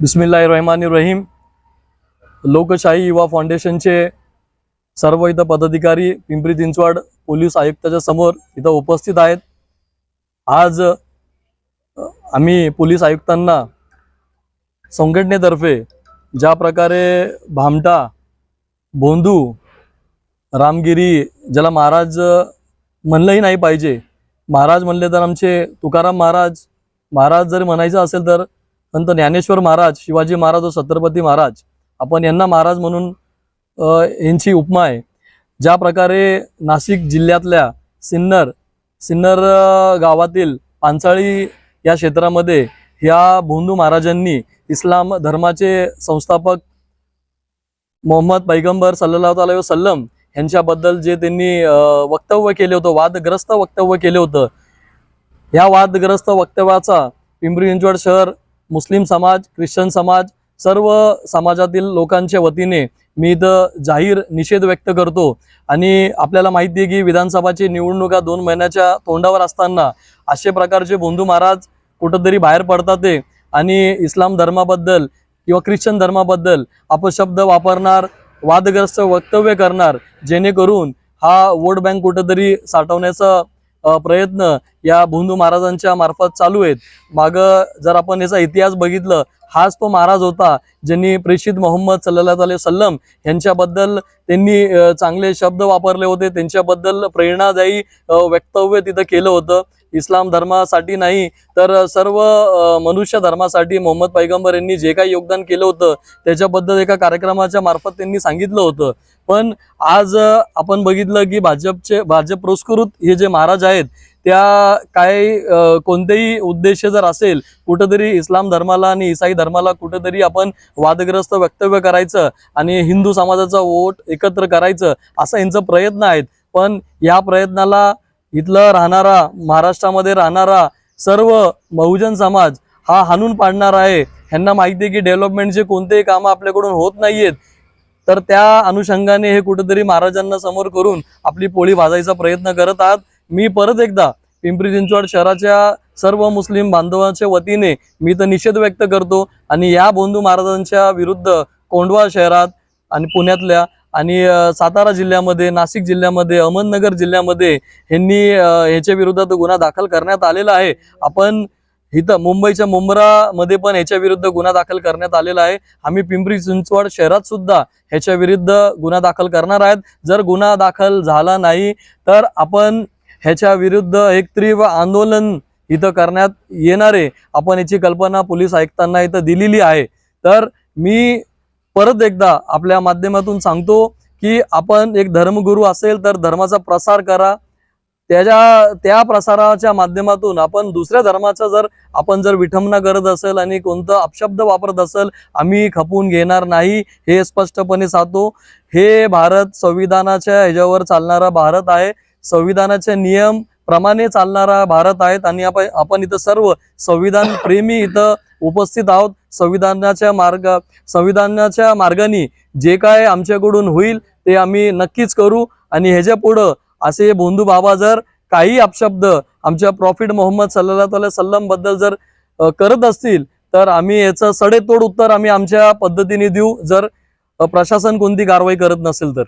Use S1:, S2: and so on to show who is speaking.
S1: बिस्मिल्ला रहमान रहीम लोकशाही युवा फाउंडेशनचे सर्व इथं पदाधिकारी पिंपरी चिंचवड पोलीस आयुक्ताच्या समोर इथं उपस्थित आहेत. आज आम्ही पोलीस आयुक्तांना संघटनेतर्फे ज्या प्रकारे भामटा बोंदू रामगिरी ज्याला महाराज म्हणलंही नाही पाहिजे. महाराज म्हणले तर आमचे तुकाराम महाराज महाराज जर म्हणायचं असेल तर संत ज्ञानेश्वर महाराज शिवाजी महाराज व छत्रपती महाराज आपण यांना महाराज म्हणून यांची उपमा आहे. ज्या प्रकारे नाशिक जिल्ह्यातल्या सिन्नर सिन्नर गावातील पांचाळी या क्षेत्रामध्ये ह्या भोंदू महाराजांनी इस्लाम धर्माचे संस्थापक मोहम्मद पैगंबर सल्ला अलैहि सल्लम यांच्याबद्दल जे त्यांनी वक्तव्य केले होतं वादग्रस्त वक्तव्य केले होतं या वादग्रस्त वक्तव्याचा पिंपरी चिंचवड शहर मुस्लिम समाज ख्रिश्चन समाज सर्व समाजातील लोकांच्या वतीने मी इथं जाहीर निषेध व्यक्त करतो. आणि आपल्याला माहिती आहे की विधानसभाची निवडणुका दोन महिन्याच्या तोंडावर असताना असे प्रकारचे बोंधू महाराज कुठंतरी बाहेर पडतात ते. आणि इस्लाम धर्माबद्दल किंवा ख्रिश्चन धर्माबद्दल अपशब्द वापरणार वादग्रस्त वक्तव्य करणार जेणेकरून हा वोट बँक कुठंतरी साठवण्याचा सा प्रयत्न या भोंदू महाराजांच्या मार्फत चालू आहेत. माग जर आपण याचा इतिहास बघितलं हाच तो महाराज होता ज्यांनी प्रेषित मोहम्मद सल्ला अलैहि सल्लम यांच्याबद्दल त्यांनी चांगले शब्द वापरले होते. त्यांच्याबद्दल प्रेरणादायी वक्तव्य तिथं केलं होतं. इस्लाम धर्मासाठी नाही तर सर्व मनुष्य धर्मासाठी मोहम्मद पैगंबर यांनी जे काही योगदान केलं होतं त्याच्याबद्दल एका कार्यक्रमाच्या मार्फत त्यांनी सांगितलं होतं. पण आज आपण बघितलं की भाजपचे भाजप पुरस्कृत हे जे महाराज आहेत त्या काय कोणतेही उद्देश जर असेल कुठंतरी इस्लाम धर्माला आणि इसाई धर्माला कुठंतरी आपण वादग्रस्त वक्तव्य करायचं आणि हिंदू समाजाचा वोट एकत्र करायचं असा यांचा प्रयत्न आहेत. पण या प्रयत्नाला इथलं राहणारा महाराष्ट्रामध्ये राहणारा सर्व बहुजन समाज हा हाणून पाडणार आहे. ह्यांना माहिती आहे की डेव्हलपमेंटचे कोणतेही कामं आपल्याकडून होत नाहीयेत. तर त्या अनुषंगाने हे कुठेतरी महाराजांना समोर करून आपली पोळी भाजायचा प्रयत्न करत आहात. मी परत एकदा पिंपरी चिंचवड शहराच्या सर्व मुस्लिम बांधवांच्या वतीने मी तर निषेध व्यक्त करतो. आणि या बोंधू महाराजांच्या विरुद्ध कोंडवा शहरात आणि पुण्यातल्या आणि सातारा जिल्ह्यामध्ये नाशिक जिल्ह्यामध्ये अहमदनगर जिल्ह्यामध्ये ह्यांनी ह्याच्या विरोधात गुन्हा दाखल करण्यात आलेला आहे. आपण इथं मुंबईच्या मुंब्रामध्ये पण ह्याच्या विरुद्ध गुन्हा दाखल करण्यात आलेला आहे. आम्ही पिंपरी चिंचवड शहरात सुद्धा ह्याच्या विरुद्ध गुन्हा दाखल करणार आहेत. जर गुन्हा दाखल झाला नाही तर आपण ह्याच्या विरुद्ध एक तीव्र आंदोलन इथं करण्यात येणारे आपण याची कल्पना पोलीस आयुक्तांना इथं दिलेली आहे. तर मी परत एकदा आपल्या माध्यमातून सांगतो की आपण एक धर्मगुरू असेल तर धर्माचा प्रसार करा. त्याच्या त्या प्रसाराच्या माध्यमातून आपण दुसऱ्या धर्माचा जर आपण जर विठंबना करत असेल आणि कोणतं अपशब्द वापरत असेल आम्ही खपून घेणार नाही हे स्पष्टपणे सांगतो. हे भारत संविधानाच्या ह्याच्यावर चालणारा भारत आहे. संविधानाचे नियम प्रमाणे चालणारा भारत आहेत आणि आपण आपण इथं सर्व संविधान प्रेमी इथं उपस्थित आहोत. संविधानाच्या मार्ग संविधानाच्या मार्गाने जे काय आमच्याकडून होईल ते आम्ही नक्कीच करू. आणि ह्याच्या पुढं असे बोंधू बाबा जर काही अपशब्द आमच्या प्रॉफिट मोहम्मद सल्ला अलैहि सल्लमबद्दल जर करत असतील तर आम्ही याचं सडेतोड उत्तर आम्ही आमच्या पद्धतीने देऊ. जर प्रशासन कोणती कारवाई करत नसेल तर.